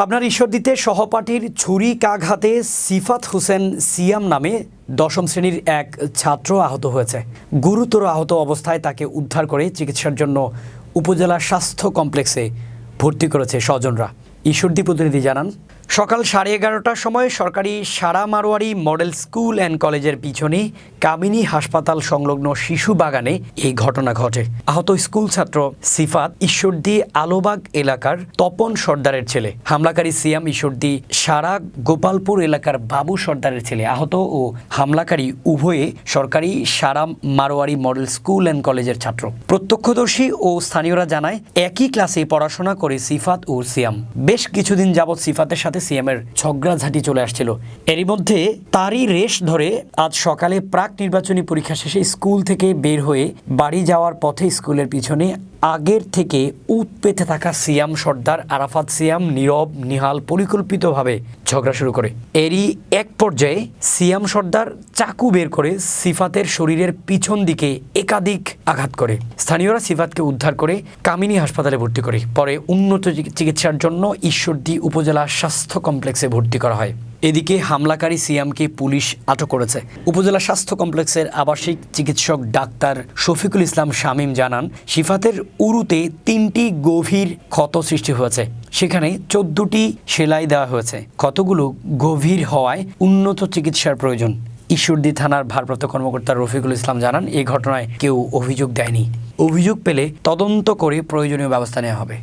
পাবনার ঈশ্বরদীতে সহপাঠীর ছুরিকাঘাতে সিফাত হোসেন সিয়াম নামে দশম শ্রেণির এক ছাত্র আহত হয়েছে। গুরুতর আহত অবস্থায় তাকে উদ্ধার করে চিকিৎসার জন্য উপজেলা স্বাস্থ্য কমপ্লেক্সে ভর্তি করেছে স্বজনরা। ঈশ্বরদী প্রতিনিধি জানান সকাল সাড়ে এগারোটার সময় সরকারি Sara Marwari model school and কলেজের পিছনে কামিনী হাসপাতাল সংলগ্ন শিশু বাগানে এই ঘটনা ঘটে। আহত স্কুল ছাত্র সিফাত ঈশ্বরদী আলোবাগ এলাকার তপন সর্দারের ছেলে। হামলাকারী সিয়াম ঈশ্বরদী সারা গোপালপুর এলাকার বাবু সর্দারের ছেলে আহত ও হামলাকারী উভয়ে সরকারি সারা মারোয়ারি মডেল স্কুল অ্যান্ড কলেজের ছাত্র। প্রত্যক্ষদর্শী ও স্থানীয়রা জানায়, একই ক্লাসে পড়াশোনা করে সিফাত ও সিয়াম। বেশ কিছুদিন যাবৎ সিফাতের সাথে সিয়ামের ঝগড়াঝাটি চলে আসছিল। এরই মধ্যে তারই রেশ ধরে আজ সকালে প্রাক নির্বাচনী পরীক্ষা শেষে স্কুল থেকে বের হয়ে বাড়ি যাওয়ার পথে স্কুলের পিছনে আগের থেকে উত পেতে থাকা সিয়াম সর্দার আরাফাত সিয়াম নীরব, নিহাল পরিকল্পিতভাবে ঝগড়া শুরু করে। এরই এক পর্যায়ে সিয়াম সর্দার চাকু বের করে সিফাতের শরীরের পিছন দিকে একাধিক আঘাত করে। স্থানীয়রা সিফাতকে উদ্ধার করে কামিনী হাসপাতালে ভর্তি করে। পরে উন্নত চিকিৎসার জন্য ঈশ্বরদী উপজেলা স্বাস্থ্য কমপ্লেক্সে ভর্তি করা হয়। এদিকে হামলাকারী সিয়ামকে পুলিশ আটক করেছে। উপজেলা স্বাস্থ্য কমপ্লেক্সের আবাসিক চিকিৎসক ডাক্তার শফিকুল ইসলাম শামীম জানান, শিফাতের উরুতে তিনটি গভীর ক্ষত সৃষ্টি হয়েছে। সেখানে চোদ্দটি সেলাই দেওয়া হয়েছে। ক্ষতগুলো গভীর হওয়ায় উন্নত চিকিৎসার প্রয়োজন। ঈশ্বরদী থানার ভারপ্রাপ্ত কর্মকর্তা রফিকুল ইসলাম জানান এই ঘটনায় কেউ অভিযোগ দেয়নি। অভিযোগ পেলে তদন্ত করে প্রয়োজনীয় ব্যবস্থা নেওয়া হবে।